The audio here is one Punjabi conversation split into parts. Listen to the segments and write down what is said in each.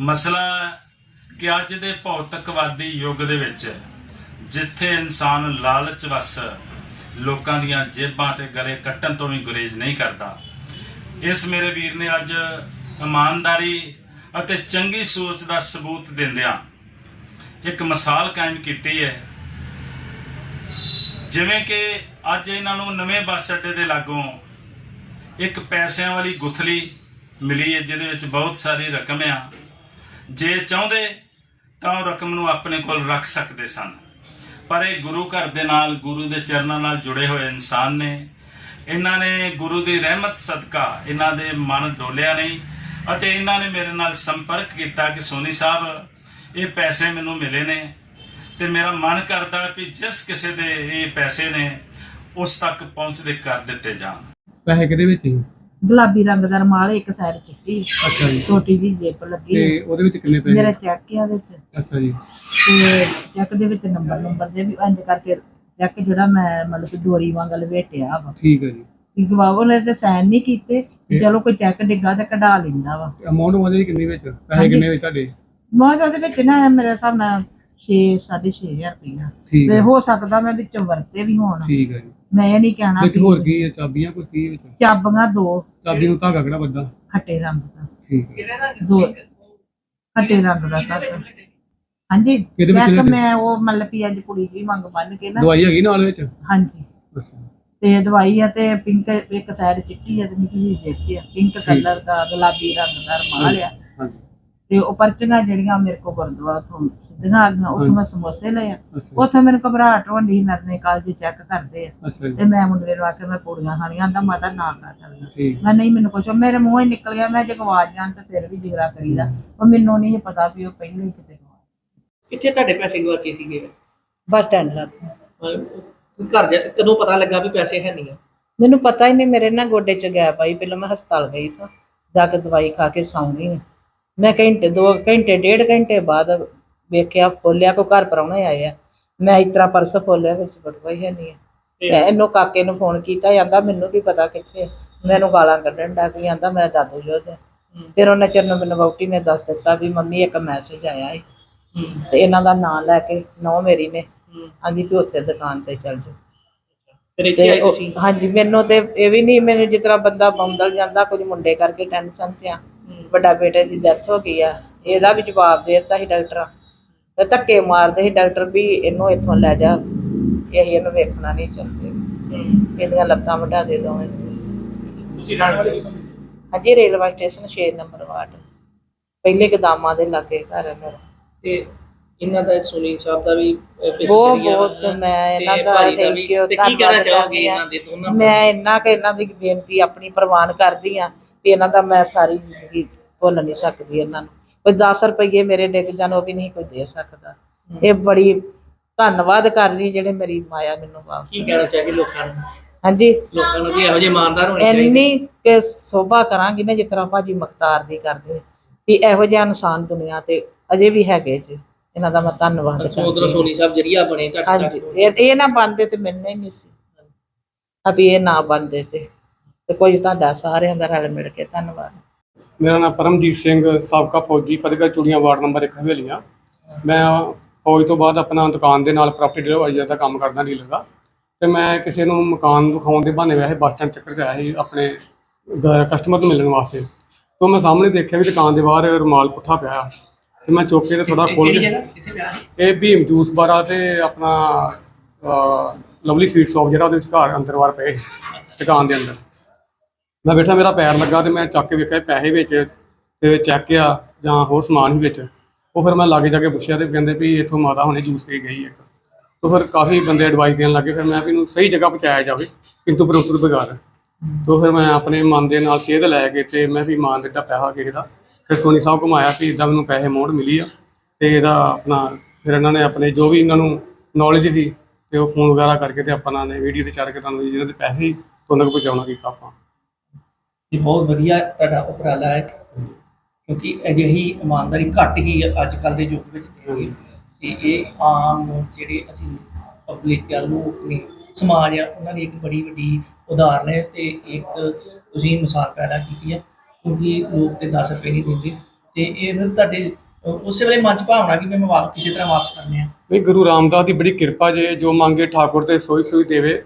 ਮਸਲਾ ਕਿ ਅੱਜ ਦੇ ਭੌਤਿਕਵਾਦੀ ਯੁੱਗ ਦੇ ਵਿੱਚ ਜਿੱਥੇ ਇਨਸਾਨ ਲਾਲਚ ਵਸ ਲੋਕਾਂ ਦੀਆਂ ਜੇਬਾਂ ਤੇ ਗਲੇ ਕੱਟਣ ਤੋਂ ਵੀ ਗੁਰੇਜ਼ ਨਹੀਂ ਕਰਦਾ, ਇਸ ਮੇਰੇ ਵੀਰ ਨੇ ਅੱਜ ਇਮਾਨਦਾਰੀ ਅਤੇ ਚੰਗੀ ਸੋਚ ਦਾ ਸਬੂਤ ਦਿੰਦਿਆਂ ਇੱਕ ਮਿਸਾਲ ਕਾਇਮ ਕੀਤੀ ਹੈ। ਜਿਵੇਂ ਕਿ ਅੱਜ ਇਹਨਾਂ ਨੂੰ ਨਵੇਂ ਬੱਸ ਅੱਡੇ ਦੇ ਲਾਗੋਂ ਇੱਕ ਪੈਸਿਆਂ ਵਾਲੀ ਗੁਥਲੀ ਮਿਲੀ ਹੈ, ਜਿਹਦੇ ਵਿੱਚ ਬਹੁਤ ਸਾਰੀ ਰਕਮ ਆ। ਜੇ ਚਾਹੁੰਦੇ ਤਾਂ ਉਹ ਰਕਮ ਨੂੰ ਆਪਣੇ ਕੋਲ ਰੱਖ ਸਕਦੇ ਸਨ। ਪਰ ਇਹ ਗੁਰੂ ਘਰ ਦੇ ਨਾਲ, ਗੁਰੂ ਦੇ ਚਰਨਾਂ ਨਾਲ ਜੁੜੇ ਹੋਏ ਇਨਸਾਨ ਨੇ। ਇਹਨਾਂ ਨੇ ਗੁਰੂ ਦੀ ਰਹਿਮਤ ਸਦਕਾ ਇਹਨਾਂ ਦੇ ਮਨ ਡੋਲਿਆ ਨਹੀਂ ਅਤੇ ਇਹਨਾਂ ਨੇ ਮੇਰੇ ਨਾਲ ਸੰਪਰਕ ਕੀਤਾ ਕਿ ਸੋਨੀ ਸਾਹਿਬ, ਇਹ ਪੈਸੇ ਮੈਨੂੰ ਮਿਲੇ ਨੇ ਤੇ ਮੇਰਾ ਮਨ ਕਰਦਾ ਵੀ ਜਿਸ ਕਿਸੇ ਦੇ ਇਹ ਪੈਸੇ ਨੇ, ਉਸ ਤੱਕ ਪਹੁੰਚਦੇ ਕਰ ਦਿੱਤੇ ਜਾਣ। ਪੈਸੇ ਕਿਹਦੇ ਵਿੱਚ ਗੁਲਾਬੀ ਰੰਗ ਦਾ ਰਮਾਲ ਇੱਕ ਸਾਈਡ ਚਿੱਟੀ ਅੱਛਾ ਜੀ। ਛੋਟੀ ਜੀ ਜੇਬ ਲੱਗੀ ਤੇ ਉਹਦੇ ਵਿੱਚ ਕਿੰਨੇ ਮੇਰਾ ਪੈਸੇ? ਚੈੱਕ ਆ ਵਿੱਚ। ਅੱਛਾ ਜੀ। ਤੇ ਚੈੱਕ ਦੇ ਵਿੱਚ ਨੰਬਰ ਨੰਬਰ ਦੇ ਵੀ ਇੰਜ ਕਰਕੇ ਚੈੱਕ ਜਿਹੜਾ ਮੈਂ ਮਤਲਬ ਕਿ ਡੋਰੀ ਵਾਂਗ ਲਵੇਟਿਆ ਵਾ। ਠੀਕ ਹੈ ਜੀ। ਕਿ ਗਵਾਵੋ ਨੇ ਤੇ ਸਾਈਨ ਨਹੀਂ ਕੀਤੇ ਚਲੋ ਕੋਈ ਚੈੱਕ ਡਿੱਗਾ ਤੇ ਕਢਾ ਲੈਂਦਾ ਵਾ। ਅਮਾਉਂਟ ਉਹਦੇ ਕਿੰਨੇ ਵਿੱਚ? ਪੈਸੇ। ਕਿੰਨੇ ਵਿੱਚ ਤੁਹਾਡੇ? ਮੌਜ ਉਹਦੇ ਵਿੱਚ ਨਾ ਮੇਰੇ ਹਿਸਾਬ ਨਾਲ 6 6500 ਰੁਪਇਆ ਠੀਕ ਤੇ ਹੈ। ਹੋ ਸਕਦਾ ਮੈਂ ਵਿੱਚੋਂ ਵਰਤੇ ਵੀ ਹੋਣ। ਠੀਕ ਹੈ ਜੀ। ਮੈਂ ਇਹ ਨਹੀਂ ਕਹਿਣਾ ਵਿੱਚ ਕਿ ਹੋਰ ਕੀ ਹੈ? ਚਾਬੀਆਂ ਕੁਝ ਕੀ ਵਿੱਚ? ਚਾਬੀਆਂ ਦੋ। ਚਾਬੀ ਨੂੰ ਧਾਗਾ ਕਿਹੜਾ ਵੱਡਾ? ਖੱਟੇ ਰੰਗ ਦਾ। ਠੀਕ ਹੈ। ਦੋ। ਖੱਟੇ ਰੰਗ ਦਾ ਤੱਕ ਹਾਂਜੀ। ਕਿਹਦੇ ਵਿੱਚ? ਮੈਂ ਉਹ ਮਤਲਬ ਵੀ ਅੱਜ ਕੁੜੀ ਦੀ ਮੰਗ ਬੰਨ ਕੇ ਨਾ। ਦਵਾਈ ਹੈਗੀ ਨਾਲ ਵਿੱਚ? ਹਾਂਜੀ। ਅੱਛਾ। ਤੇ ਦਵਾਈ ਆ ਤੇ ਪਿੰਕ ਇੱਕ ਸਾਈਡ ਚਿੱਟੀ ਆ ਤੇ ਨਿੱਕੀ ਜਿਹੀ ਦੇਖੀ ਆ। ਪਿੰਕ ਕਲਰ ਦਾ ਗੁਲਾਬੀ ਰੰਗ ਦਾ ਰਮਾਲ ਆ। ਹਾਂਜੀ। ਤੇ ਉਹ ਪਰਚੀਆਂ ਜਿਹੜੀਆਂ ਮੇਰੇ ਕੋਲ ਗੁਰਦੁਆਰਾ ਤੋਂ ਸਿੱਧੀਆਂ ਆ ਗਈਆਂ ਉੱਥੋਂ ਮੈਂ ਸਮੋਸੇ ਲਏ ਆ। ਉੱਥੇ ਮੈਨੂੰ ਘਬਰਾਹਟ ਹੋਣੀ ਨਰਨੇ ਕਾਲਜ ਚੈੱਕ ਕਰਦੇ ਆ। ਜੀ। ਤੇ ਮੈਂ ਮੁੰਡੇ ਨੂੰ ਆ ਕੇ ਮੈਂ ਪੂੜੀਆਂ ਖਾਣੀਆਂ ਆਂਦਾ ਮਾਤਾ ਨਾ ਕਰ ਮੈਂ ਨਹੀਂ ਮੈਨੂੰ ਕੁਛ ਮੇਰੇ ਮੂੰਹੋਂ ਹੀ ਨਿਕਲ ਗਿਆ ਮੈਂ ਜੇ ਗਵਾਚ ਜਾਣ ਤੇ ਫਿਰ ਵੀ ਜਿਗਰਾ ਕਰੀਦਾ। ਉਹ ਮੈਨੂੰ ਨਹੀਂ ਪਤਾ ਵੀ ਉਹ ਪਹਿਲਾਂ ਹੀ ਕਿਤੇ ਗਵਾਚ ਕਿੱਥੇ ਤੁਹਾਡੇ ਪੈਸੇ ਗਵਾਚੇ ਸੀਗੇ? ਬਸ ਸਟੈਂਡ ਅਹ ਘਰ ਜਾ ਕਦੋਂ ਪਤਾ ਲੱਗਾ ਵੀ ਪੈਸੇ ਹੈ ਨਹੀਂ ਆ? ਮੈਨੂੰ ਪਤਾ ਹੀ ਨਹੀਂ ਮੇਰੇ ਨਾ ਗੋਡੇ ਚ ਗੈਪ ਆਈ ਪਹਿਲਾਂ ਮੈਂ ਹਸਪਤਾਲ ਗਈ ਸਾਂ। ਜਾ ਕੇ ਦਵਾਈ ਖਾ ਕੇ ਸੌਂ ਗਈ ਹਾਂ। ਮੈਂ ਘੰਟੇ ਦੋ ਘੰਟੇ ਡੇਢ ਘੰਟੇ ਬਾਅਦ ਵੇਖਿਆ ਖੋਲਿਆ ਕੋ ਘਰ ਪਰਾਉਣੇ ਆਏ ਆ ਮੈਂ ਇਸ ਤਰ੍ਹਾਂ ਪਰਸ ਖੋਲਿਆ ਵਿੱਚ ਬਟਵਾ ਹੀ ਨਹੀਂ ਮੈਂ ਇਹਨੂੰ ਕਾਕੇ ਨੂੰ ਫੋਨ ਕੀਤਾ ਜਾਂਦਾ ਮੈਨੂੰ ਕੀ ਪਤਾ ਕਿੱਥੇ ਆ। ਮੈਨੂੰ ਗਾਲਾਂ ਕੱਢਣ ਲੱਗ ਪਈ ਜਾਂਦਾ ਮੇਰਾ ਦਾਦੂ ਹੈ। ਫਿਰ ਉਹਨਾਂ ਚਿਰ ਨੂੰ ਮੈਨੂੰ ਵਹੁਟੀ ਨੇ ਦੱਸ ਦਿੱਤਾ ਵੀ ਮੰਮੀ ਇੱਕ ਮੈਸੇਜ ਆਇਆ ਹੈ। ਤੇ ਇਹਨਾਂ ਦਾ ਨਾਮ ਲੈ ਕੇ ਨੌ ਮੇਰੀ ਨੇ। ਆਂਦੀ ਵੀ ਉੱਥੇ ਦੁਕਾਨ ਤੇ ਚੱਲ ਜਾਓ। ਫਿਰ ਇੱਥੇ ਤੇ ਆਏ ਉਹ- ਤੁਸੀਂ? ਹਾਂਜੀ ਮੈਨੂੰ ਤੇ ਇਹ ਵੀ ਨਹੀਂ ਮੈਨੂੰ ਜਿਸ ਤਰ੍ਹਾਂ ਬੰਦਾ ਬੰਦਲ ਜਾਂਦਾ ਕੁਝ ਮੁੰਡੇ ਕਰਕੇ ਟੈਨਸ਼ਨ ਤੇ ਆ। ਵੱਡਾ ਬੇਟੇ ਦੀ ਡੈਥ ਹੋ ਗਈ ਆ ਇਹਦਾ ਵੀ ਜਵਾਬ ਦੇ ਦਿੱਤਾ ਸੀ ਡਾਕਟਰ। ਤੇ ਧੱਕੇ ਮਾਰਦੇ ਸੀ ਡਾਕਟਰ ਵੀ ਇਹਨੂੰ ਇੱਥੋਂ ਲੈ ਜਾ ਇਹ ਇਹਨੂੰ ਵੇਖਣਾ ਨਹੀਂ ਚਾਹੁੰਦੇ। ਇਹਦੀਆਂ ਲੱਤਾਂ ਵਢਾ ਦੇ ਦੋਵੇਂ। ਤੁਸੀਂ ਰਹਿਣ ਵਾਲੇ ਹਾਂਜੀ ਰੇਲਵੇ ਸਟੇਸ਼ਨ 6 ਨੰਬਰ ਵਾਰਡ। ਪਹਿਲੇ ਗਦਾਮਾਂ ਦੇ ਲਾਗੇ ਘਰ ਹੈ ਮੇਰਾ। ਤੇ ਇਹਨਾਂ ਦਾ ਸੁਨੀ ਸਾਹਿਬ ਦਾ ਵੀ ਬਹੁਤ ਬਹੁਤ। ਮੈਂ ਤੇ ਇਹਨਾਂ ਦਾ you, ਤੇ ਕੀ ਕਹਿਣਾ ਚਾਹੋਗੇ। ਇਹਨਾਂ ਦੇ ਦੋਨਾਂ ਮੈਂ ਇੰਨਾ ਕਿ ਇਹਨਾਂ ਦੀ ਬੇਨਤੀ ਆਪਣੀ ਪ੍ਰਵਾਨ ਕਰਦੀ ਆ ਵੀ ਇਹਨਾਂ ਦਾ ਮੈਂ ਸਾਰੀ ਜ਼ਿੰਦਗੀ ਭੁੱਲ ਨਹੀਂ ਸਕਦੀ ਇਹਨਾਂ ਨੂੰ। ਕੋਈ 10 ਰੁਪਏ ਮੇਰੇ ਡਿੱਗ ਜਾਣ ਉਹ ਵੀ ਨਹੀਂ ਕੋਈ ਦੇ ਸਕਦਾ। ਇਹ ਬੜੀ ਧੰਨਵਾਦ ਕਰਦੀ ਜਿਹੜੇ ਮੇਰੀ ਮਾਇਆ ਮੈਨੂੰ ਵਾਪਸ ਕੀ ਕਹਿਣਾ ਚਾਹੋਗੇ ਲੋਕਾਂ ਨੂੰ? ਹਾਂਜੀ। ਲੋਕਾਂ ਨੂੰ ਵੀ ਇਹੋ ਜਿਹੇ ਇਮਾਨਦਾਰ ਹੋਣੇ ਚਾਹੀਦੇ। ਇੰਨੀ ਕਿ ਸੋਭਾ ਕਰਾਂਗੀ ਨਾ ਜਿਸ ਤਰ੍ਹਾਂ ਭਾਜੀ ਮਖਤਾਰ ਦੀ ਕਰਦੇ ਵੀ ਇਹੋ ਜਿਹਾ ਇਨਸਾਨ ਦੁਨੀਆ ਤੇ ਅਜੇ ਵੀ ਹੈਗੇ ਜੀ। ਇਹਨਾਂ ਦਾ ਮੈਂ ਧੰਨਵਾਦ ਕਰਦੀ ਉਧਰੋਂ। ਸੋਨੀ ਸਾਹਿਬ ਜਰੀਆ ਬਣੇ ਤੁਹਾਡੇ ਹਾਂਜੀ ਇਹ ਨਾ ਬੰਦੇ ਤੇ ਮਿਲਣੇ ਨਹੀਂ ਸੀ। ਅਭੀ ਇਹ ਨਾ ਬੰਦੇ ਤੇ। ਤੇ ਕੋਈ ਤੁਹਾਡਾ ਸਾਰਿਆਂ ਦਾ ਰਲ ਮਿਲ ਕੇ ਧੰਨਵਾਦ। ਮੇਰਾ ਨਾਮ ਪਰਮਜੀਤ ਸਿੰਘ ਸਾਬਕਾ ਫੌਜੀ ਫਤਿਹਗੜ੍ਹ ਚੂੜੀਆਂ ਵਾਰਡ ਨੰਬਰ 1 ਹਵੇਲੀਆਂ। ਮੈਂ ਫੌਜ ਤੋਂ ਬਾਅਦ ਆਪਣਾ ਦੁਕਾਨ ਦੇ ਨਾਲ ਪ੍ਰਾਪਰਟੀ ਡਿਲੀਵਰੀ ਦਾ ਕੰਮ ਕਰਦਾ ਡੀਲਰ ਦਾ। ਤੇ ਮੈਂ ਕਿਸੇ ਨੂੰ ਮਕਾਨ ਦਿਖਾਉਣ ਦੇ ਬਹਾਨੇ ਵੈਸੇ ਬੱਸ ਸਟੈਂਡ ਚੱਕਰ ਆਇਆ ਸੀ ਆਪਣੇ ਕਸਟਮਰ ਨੂੰ ਮਿਲਣ ਵਾਸਤੇ। ਤੋਂ ਮੈਂ ਸਾਹਮਣੇ ਦੇਖਿਆ ਵੀ ਦੁਕਾਨ ਦੇ ਬਾਹਰ ਰੁਮਾਲ ਪੁੱਠਾ ਪਿਆ ਤੇ ਮੈਂ ਚੁੱਕ ਕੇ ਤੇ ਥੋੜਾ ਖੋਲ ਕੇ ਇਹ? ਭੀਮ ਜੂਸ ਬਾਰਾ ਤੇ ਆਪਣਾ ਲਵਲੀ ਸਵੀਟ ਸ਼ਾਪ ਜਿਹੜਾ ਉਹਦੇ ਵਿੱਚ ਘਰ ਅੰਦਰ ਵਾਰ ਪਏ ਦੁਕਾਨ ਦੇ ਅੰਦਰ। ਮੈਂ ਬੈਠਾ, ਮੇਰਾ ਪੈਰ ਲੱਗਾ ਤੇ ਮੈਂ ਚੱਕ ਕੇ ਵੇਖਿਆ ਪੈਸੇ ਵਿੱਚ ਤੇ ਚੈੱਕ ਆ ਜਾਂ ਹੋਰ ਸਮਾਨ ਵੀ ਵਿੱਚ। ਉਹ ਫਿਰ ਮੈਂ ਲਾਗੇ ਜਾ ਕੇ ਪੁੱਛਿਆ ਤੇ ਕਹਿੰਦੇ ਵੀ ਇੱਥੋਂ ਮਾਤਾ ਹੁਣੇ ਜੂਸ ਪੀ ਗਈ ਹੈ ਤੋਂ ਫਿਰ ਕਾਫੀ ਬੰਦੇ ਐਡਵਾਈਸ ਦੇਣ ਲੱਗੇ, ਫਿਰ ਮੈਂ ਵੀ ਇਹਨੂੰ ਸਹੀ ਜਗ੍ਹਾ ਪਹੁੰਚਾਇਆ ਜਾਵੇ, ਕਿੰਤੂ ਪਰੰਤੂ ਬਗਾਰ। ਤੋਂ ਫਿਰ ਮੈਂ ਆਪਣੇ ਮਨ ਦੇ ਨਾਲ ਸੇਧ ਲੈ ਕੇ ਤੇ ਮੈਂ ਵੀ ਮਾਨ ਦਿੱਤਾ ਪੈਸਾ ਕਿਸੇ ਦਾ। ਫਿਰ ਸੋਨੀ ਸਾਹਿਬ ਘੁਮਾਇਆ ਵੀ ਇਦਾਂ ਮੈਨੂੰ ਪੈਸੇ ਅਮਾਊਂਟ ਮਿਲੀ ਆ ਤੇ ਇਹਦਾ ਆਪਣਾ, ਫਿਰ ਇਹਨਾਂ ਨੇ ਆਪਣੇ ਜੋ ਵੀ ਇਹਨਾਂ ਨੂੰ ਨੌਲੇਜ ਸੀ ਤੇ ਉਹ ਫੋਨ ਵਗੈਰਾ ਕਰਕੇ ਤੇ ਆਪਾਂ ਨੇ ਵੀਡੀਓ ਤੇ ਚੜ ਕੇ ਤੁਹਾਨੂੰ ਜਿਹਨਾਂ ਦੇ ਪੈਸੇ ਸੀ ਉਹਨਾਂ ਤੱਕ ਪਹੁੰਚਾਉਣਾ ਕੀਤਾ ਆਪਾਂ। ਇਹ ਬਹੁਤ ਵਧੀਆ ਤੁਹਾਡਾ ਉਪਰਾਲਾ ਹੈ, ਕਿਉਂਕਿ ਅਜਿਹੀ ਇਮਾਨਦਾਰੀ ਘੱਟ ਹੀ ਅੱਜ ਕੱਲ ਦੇ ਯੁੱਗ ਵਿੱਚ ਦੇਖੀ ਤੇ ਇਹ ਆਮ ਜਿਹੜੇ ਅਸੀਂ ਪਬਲਿਕ ਵੱਲ ਨੂੰ ਆਪਣੀ ਸਮਾਜ ਆ, ਉਹਨਾਂ ਦੀ ਇੱਕ ਬੜੀ ਵੱਡੀ ਉਦਾਹਰਨ ਹੈ ਤੇ ਇੱਕ ਤੁਸੀਂ ਮਿਸਾਲ ਪੈਦਾ ਕੀਤੀ ਹੈ, ਕਿਉਂਕਿ ਲੋਕ ਤੇ 10 ਰੁਪਏ ਨਹੀਂ ਦਿੰਦੇ। ਤੇ ਇਹ ਫਿਰ ਤੁਹਾਡੇ, ਉਸੇ ਵੇਲੇ ਮਨ ਚ ਭਾਵਨਾ ਕਿ ਮੈਂ ਵਾ- ਕਿਸੇ ਤਰ੍ਹਾਂ ਵਾਪਸ ਕਰਨੇ ਆ। ਨਹੀਂ, ਗੁਰੂ ਰਾਮਦਾਸ ਦੀ ਬੜੀ ਕਿਰਪਾ ਜੇ, ਜੋ ਮੰਗੇ ਠਾਕੁਰ ਤੇ ਸੋਈ ਸੋਈ ਦੇਵੇ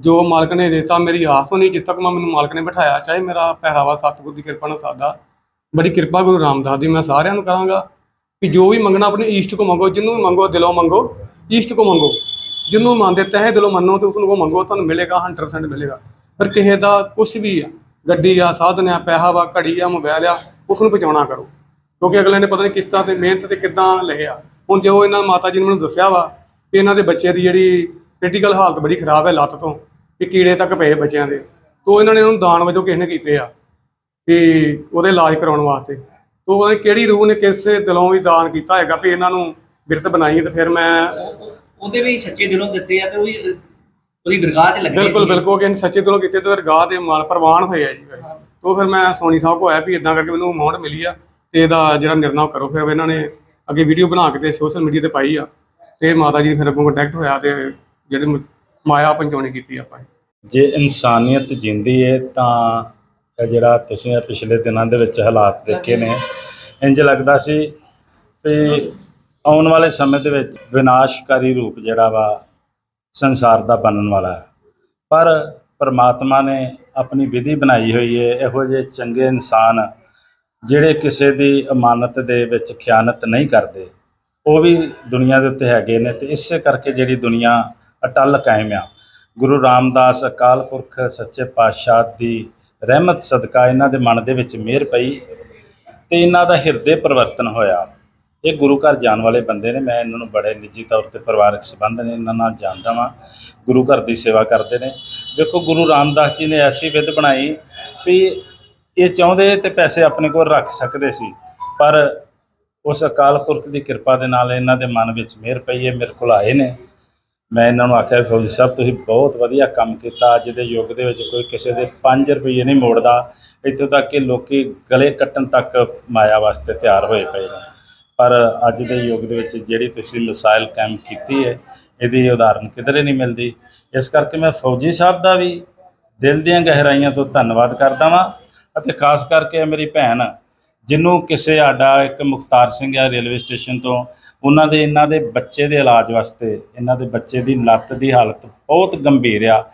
ਜੋ ਮਾਲਕ ਨੇ ਦਿੱਤਾ, ਮੇਰੀ ਆਸ ਹੋਣੀ ਜਿੱਤ ਤੱਕ ਮੈਂ ਮੈਨੂੰ ਮਾਲਕ ਨੇ ਬਿਠਾਇਆ, ਚਾਹੇ ਮੇਰਾ ਪਹਿਰਾਵਾ ਸਤਿਗੁਰ ਦੀ ਕਿਰਪਾ ਨਾਲ ਸਾਦਾ, ਬੜੀ ਕਿਰਪਾ ਗੁਰੂ ਰਾਮਦਾਸ ਦੀ, ਮੈਂ ਸਾਰਿਆਂ ਨੂੰ ਕਹਾਂਗਾ ਕਿ ਜੋ ਵੀ ਮੰਗਣਾ ਆਪਣੇ ਈਸ਼ਟ ਕੋ ਮੰਗੋ ਜਿਹਨੂੰ ਵੀ ਮੰਗੋ ਦਿਲੋਂ ਮੰਗੋ ਈਸ਼ਟ ਕੋ ਮੰਗੋ। ਜਿਹਨੂੰ ਮੰਨਦੇ ਤਹਿ ਦਿਲੋਂ ਮੰਨੋ ਤੇ ਉਸ ਨੂੰ ਕੋ ਮੰਗੋ, ਤੁਹਾਨੂੰ ਮਿਲੇਗਾ 100% ਮਿਲੇਗਾ। ਪਰ ਕਿਸੇ ਦਾ ਕੁਝ ਵੀ ਆ, ਗੱਡੀ ਆ, ਸਾਧਨ ਆ, ਪੈਸਾ ਵਾ, ਘੜੀ ਆ ਮੋਬਾਈਲ ਆ ਉਸ ਨੂੰ ਬਚਾਉਣਾ ਕਰੋ। ਕਿਉਂਕਿ ਅਗਲੇ ਨੇ ਪਤਾ ਨਹੀਂ ਕਿਸ ਤਰ੍ਹਾਂ ਤੇ ਮਿਹਨਤ ਤੇ ਕਿੱਦਾਂ ਲਿਆ ਆ ਹੁਣ ਜੋ ਇਹਨਾਂ ਮਾਤਾ ਜੀ ਨੇ ਮੈਨੂੰ ਦੱਸਿਆ ਵਾ ਕਿ ਇਹਨਾਂ ਦੇ ਬੱਚੇ ਦੀ ਜਿਹੜੀ ਕ੍ਰਿਟੀਕਲ ਹਾਲਤ ਬੜੀ ਖਰਾਬ ਹੈ ਲੱਤ ਤੋਂ ਕਿ ਕੀੜੇ ਤੱਕ ਪਏ ਬੱਚਿਆਂ ਦੇ। ਤੋਂ ਇਹਨਾਂ ਨੇ ਉਹਨੂੰ ਦਾਨ ਵਜੋਂ ਕਿਸੇ ਨੇ ਕੀਤੇ ਆ ਕਿ ਉਹਦੇ ਇਲਾਜ ਕਰਾਉਣ ਵਾਸਤੇ। ਤੋਂ ਉਹਨੇ ਕਿਹੜੀ ਰੂਹ ਨੇ ਕਿਸੇ ਦਿਲੋਂ ਵੀ ਦਾਨ ਕੀਤਾ ਹੈਗਾ ਵੀ ਇਹਨਾਂ ਨੂੰ ਬਿਰਤ ਬਣਾਈ ਤੇ ਫਿਰ ਮੈਂ ਉਹ- ਉਹ- ਉਹਦੇ ਵੀ ਸੱਚੇ ਦਿਲੋਂ ਦਿੱਤੇ ਆ ਤੇ ਉਹ ਵੀ ਉਹਦੀ ਦਰਗਾਹ 'ਚ ਲੱਗੇ ਬਿਲਕੁਲ। ਬਿਲਕੁਲ ਕਿ ਸੱਚੇ ਦਿਲੋਂ ਕੀਤੇ ਤੇ ਰਗਾਹ ਦੇ ਮਾਲ ਪ੍ਰਵਾਨ ਹੋਏ ਆ ਜੀ। ਤੋਂ ਫਿਰ ਮੈਂ ਸੋਨੀ ਸਾਹਿਬ ਕੋ ਆਇਆ ਵੀ ਇਦਾਂ ਕਰਕੇ ਮੈਨੂੰ ਅਮਾਉਂਟ ਮਿਲੀ ਆ ਤੇ ਇਹਦਾ ਜਿਹੜਾ ਨਿਰਣਾ ਕਰੋ। ਫਿਰ ਇਹਨਾਂ ਨੇ ਅੱਗੇ ਵੀਡੀਓ ਬਣਾ ਕੇ ਤੇ ਸੋਸ਼ਲ ਮੀਡੀਆ ਤੇ ਪਾਈ ਆ। ਤੇ ਮਾਤਾ ਜੀ ਫਿਰ ਅੱਗੋਂ ਕੰਟੈਕਟ ਹੋਇਆ ਤੇ ਜਿਹੜੇ ਮਾਇਆ ਪੰਚਾਉਣੀ ਕੀਤੀ ਆਪਾਂ ਜੇ ਇਨਸਾਨੀਅਤ ਜਿੰਦੀ ਹੈ ਤਾਂ ਇਹ ਜਿਹੜਾ ਤੁਸੀਂ ਇਹ ਪਿਛਲੇ ਦਿਨਾਂ ਦੇ ਵਿੱਚ ਹਾਲਾਤ ਦੇਖੇ ਨੇ, ਇੰਜ ਲੱਗਦਾ ਸੀ ਵੀ ਆਉਣ ਵਾਲੇ ਸਮੇਂ ਦੇ ਵਿੱਚ ਵਿਨਾਸ਼ਕਾਰੀ ਰੂਪ ਜਿਹੜਾ ਵਾ ਸੰਸਾਰ ਦਾ ਬਣਨ ਵਾਲਾ ਹੈ। ਪਰ ਪਰਮਾਤਮਾ ਨੇ ਆਪਣੀ ਵਿਧੀ ਬਣਾਈ ਹੋਈ ਹੈ ਇਹੋ ਜਿਹੇ ਚੰਗੇ ਇਨਸਾਨ ਜਿਹੜੇ ਕਿਸੇ ਦੀ ਅਮਾਨਤ ਦੇ ਵਿੱਚ ਖਿਆਨਤ ਨਹੀਂ ਕਰਦੇ। ਉਹ ਵੀ ਦੁਨੀਆ ਦੇ ਉੱਤੇ ਹੈਗੇ ਨੇ ਤੇ ਇਸੇ ਕਰਕੇ ਜਿਹੜੀ ਦੁਨੀਆ ਅਟਲ ਕਾਇਮ ਆ। ਗੁਰੂ ਰਾਮਦਾਸ ਅਕਾਲ ਪੁਰਖ ਸੱਚੇ ਪਾਤਸ਼ਾਹ ਦੀ ਰਹਿਮਤ ਸਦਕਾ ਇਹਨਾਂ ਦੇ ਮਨ ਦੇ ਵਿੱਚ ਮਿਹਰ ਪਈ ਤੇ ਇਹਨਾਂ ਦਾ ਹਿਰਦੇ ਪਰਿਵਰਤਨ ਹੋਇਆ। ਇਹ ਗੁਰੂ ਘਰ ਜਾਣ ਵਾਲੇ ਬੰਦੇ ਨੇ, ਮੈਂ ਇਹਨਾਂ ਨੂੰ ਬੜੇ ਨਿੱਜੀ ਤੌਰ ਤੇ ਪਰਿਵਾਰਕ ਸੰਬੰਧ ਨੇ ਇਹਨਾਂ ਨਾਲ ਜਾਣਦਾ ਵਾਂ। ਗੁਰੂ ਘਰ ਦੀ ਸੇਵਾ ਕਰਦੇ ਨੇ। ਦੇਖੋ, ਗੁਰੂ ਰਾਮਦਾਸ ਜੀ ਨੇ ਐਸੀ ਵਿਧ ਬਣਾਈ ਵੀ ਇਹ ਚਾਹੁੰਦੇ ਤੇ ਪੈਸੇ ਆਪਣੇ ਕੋਲ ਰੱਖ ਸਕਦੇ ਸੀ, ਪਰ ਉਸ ਅਕਾਲ ਪੁਰਖ ਦੀ ਕਿਰਪਾ ਦੇ ਨਾਲ ਇਹਨਾਂ ਦੇ ਮਨ ਵਿੱਚ ਮਿਹਰ ਪਈ ਹੈ ਮੇਰੇ ਕੋਲ ਆਏ ਨੇ। ਮੈਂ ਇਹਨਾਂ ਨੂੰ ਆਖਿਆ, ਫੌਜੀ ਸਾਹਿਬ, ਤੁਸੀਂ ਬਹੁਤ ਵਧੀਆ ਕੰਮ ਕੀਤਾ। ਅੱਜ ਦੇ ਯੁੱਗ ਦੇ ਵਿੱਚ ਕੋਈ ਕਿਸੇ ਦੇ 5 ਰੁਪਏ ਨਹੀਂ ਮੋੜਦਾ। ਇੱਥੋਂ ਤੱਕ ਕਿ ਲੋਕੀ ਗਲੇ ਕੱਟਣ ਤੱਕ ਮਾਇਆ ਵਾਸਤੇ ਤਿਆਰ ਹੋਏ ਪਏ ਨੇ। ਪਰ ਅੱਜ ਦੇ ਯੁੱਗ ਦੇ ਵਿੱਚ ਜਿਹੜੀ ਤੁਸੀਂ ਮਿਸਾਈਲ ਕਾਇਮ ਕੀਤੀ ਹੈ, ਇਹਦੀ ਉਦਾਹਰਨ ਕਿਧਰੇ ਨਹੀਂ ਮਿਲਦੀ। ਇਸ ਕਰਕੇ ਮੈਂ ਫੌਜੀ ਸਾਹਿਬ ਦਾ ਵੀ ਦਿਲ ਦੀਆਂ ਗਹਿਰਾਈਆਂ ਤੋਂ ਧੰਨਵਾਦ ਕਰਦਾ ਵਾਂ ਅਤੇ ਖਾਸ ਕਰਕੇ ਮੇਰੀ ਭੈਣ, ਜਿਹਨੂੰ ਕਿਸੇ ਆਡਾ ਇੱਕ ਮੁਖਤਾਰ ਸਿੰਘ ਆ ਰੇਲਵੇ ਸਟੇਸ਼ਨ ਤੋਂ ਉਹਨਾਂ ਦੇ, ਇਹਨਾਂ ਦੇ ਬੱਚੇ ਦੇ ਇਲਾਜ ਵਾਸਤੇ, ਇਹਨਾਂ ਦੇ ਬੱਚੇ ਦੀ ਲੱਤ ਦੀ ਹਾਲਤ ਬਹੁਤ ਗੰਭੀਰ ਆ,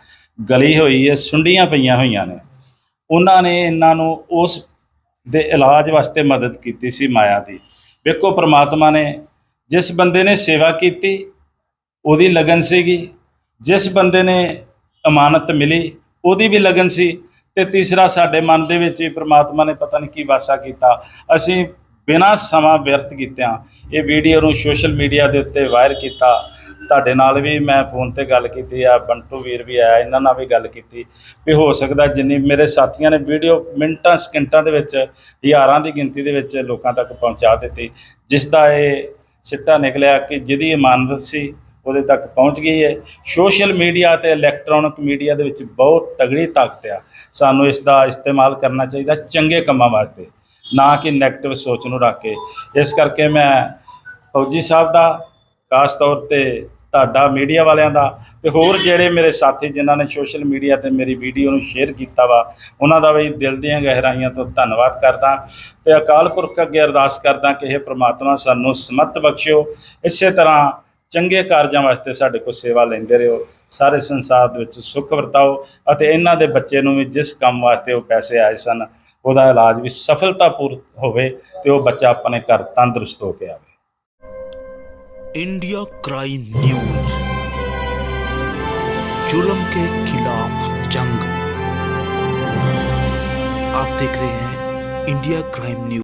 ਗਲੀ ਹੋਈ ਹੈ, ਸੁੰਡੀਆਂ ਪਈਆਂ ਹੋਈਆਂ ਨੇ। ਉਹਨਾਂ ਨੇ ਇਹਨਾਂ ਨੂੰ ਉਸ ਦੇ ਇਲਾਜ ਵਾਸਤੇ ਮਦਦ ਕੀਤੀ ਸੀ ਮਾਇਆ ਦੀ। ਵੇਖੋ ਪ੍ਰਮਾਤਮਾ ਨੇ ਜਿਸ ਬੰਦੇ ਨੇ ਸੇਵਾ ਕੀਤੀ, ਉਹਦੀ ਲਗਨ ਸੀਗੀ। ਜਿਸ ਬੰਦੇ ਨੇ ਅਮਾਨਤ ਮਿਲੀ, ਉਹਦੀ ਵੀ ਲਗਨ ਸੀ। ਤੇ ਤੀਸਰਾ ਸਾਡੇ ਮਨ ਦੇ ਵਿੱਚ ਵੀ ਪ੍ਰਮਾਤਮਾ ਨੇ ਪਤਾ ਨਹੀਂ ਕੀ ਵਾਸਾ ਕੀਤਾ। ਅਸੀਂ ਬਿਨਾਂ ਸਮਾਂ ਵਿਅਰਥ ਕੀਤਿਆਂ ਇਹ ਵੀਡੀਓ ਨੂੰ ਸੋਸ਼ਲ ਮੀਡੀਆ ਦੇ ਉੱਤੇ ਵਾਇਰ ਕੀਤਾ। ਤੁਹਾਡੇ ਨਾਲ ਵੀ ਮੈਂ ਫੋਨ ਤੇ ਗੱਲ ਕੀਤੀ, ਆ ਬੰਟੂ ਵੀਰ ਵੀ ਆਇਆ, ਇਹਨਾਂ ਨਾਲ ਵੀ ਗੱਲ ਕੀਤੀ। ਵੀ ਹੋ ਸਕਦਾ ਜਿੰਨੀ ਮੇਰੇ ਸਾਥੀਆਂ ਨੇ ਵੀਡੀਓ ਮਿੰਟਾਂ, ਸਕਿੰਟਾਂ ਦੇ ਵਿੱਚ, ਹਜ਼ਾਰਾਂ ਦੀ ਗਿਣਤੀ ਦੇ ਵਿੱਚ ਲੋਕਾਂ ਤੱਕ ਪਹੁੰਚਾ ਦਿੱਤੀ। ਜਿਸ ਦਾ ਇਹ ਸਿੱਟਾ ਨਿਕਲਿਆ ਕਿ ਜਿਹਦੀ ਇਮਾਨਤ ਸੀ, ਉਹਦੇ ਤੱਕ ਪਹੁੰਚ ਗਈ ਹੈ। ਸੋਸ਼ਲ ਮੀਡੀਆ ਤੇ ਇਲੈਕਟ੍ਰੋਨਿਕ ਮੀਡੀਆ ਦੇ ਵਿੱਚ ਬਹੁਤ ਤਗੜੀ ਤਾਕਤ ਆ। ਸਾਨੂੰ ਇਸ ਦਾ ਇਸਤੇਮਾਲ ਕਰਨਾ ਚਾਹੀਦਾ ਚੰਗੇ ਕੰਮਾਂ ਵਾਸਤੇ। ਨਾ ਕਿ 네ਗੇਟਿਵ ਸੋਚ ਨੂੰ ਰੱਖ ਕੇ। ਇਸ ਕਰਕੇ ਮੈਂ ਫੌਜੀ ਸਾਹਿਬ ਦਾ, ਖਾਸ ਤੌਰ ਤੇ ਤੁਹਾਡਾ ਮੀਡੀਆ ਵਾਲਿਆਂ ਦਾ ਤੇ ਹੋਰ ਜਿਹੜੇ ਮੇਰੇ ਸਾਥੀ ਜਿਨ੍ਹਾਂ ਨੇ ਸੋਸ਼ਲ ਮੀਡੀਆ ਤੇ ਮੇਰੀ ਵੀਡੀਓ ਨੂੰ ਸ਼ੇਅਰ ਕੀਤਾ ਵਾ, ਉਹਨਾਂ ਦਾ ਵੀ ਦਿਲ ਦੀਆਂ ਗਹਿਰਾਈਆਂ ਤੋਂ ਧੰਨਵਾਦ ਕਰਦਾ। ਤੇ ਅਕਾਲ ਪੁਰਖ ਅੱਗੇ ਅਰਦਾਸ ਕਰਦਾ ਕਿ ਇਹ ਪ੍ਰਮਾਤਮਾ ਸਾਨੂੰ ਸਮਤ ਬਖਸ਼ਿਓ। ਇਸੇ ਤਰ੍ਹਾਂ ਚੰਗੇ ਕਾਰਜਾਂ ਵਾਸਤੇ ਸਾਡੇ ਕੋਲ ਸੇਵਾ ਲੈਂਦੇ ਰਹੋ। ਸਾਰੇ ਸੰਸਾਰ ਦੇ ਵਿੱਚ ਸੁੱਖ ਵਰਤਾਓ ਅਤੇ ਇਹਨਾਂ ਦੇ ਬੱਚੇ ਨੂੰ ਵੀ ਜਿਸ ਕੰਮ ਵਾਸਤੇ ਉਹ ਪੈਸੇ ਆਏ ਸਨ ਉਹਦਾ ਇਲਾਜ ਵੀ ਸਫਲਤਾਪੂਰਵਕ ਹੋਵੇ ਤੇ ਉਹ ਬੱਚਾ ਆਪਣੇ ਘਰ ਤੰਦਰੁਸਤ ਹੋ ਕੇ ਆਵੇ इंडिया क्राइम न्यूज जुल्म के खिलाफ जंग आप देख रहे हैं इंडिया क्राइम न्यूज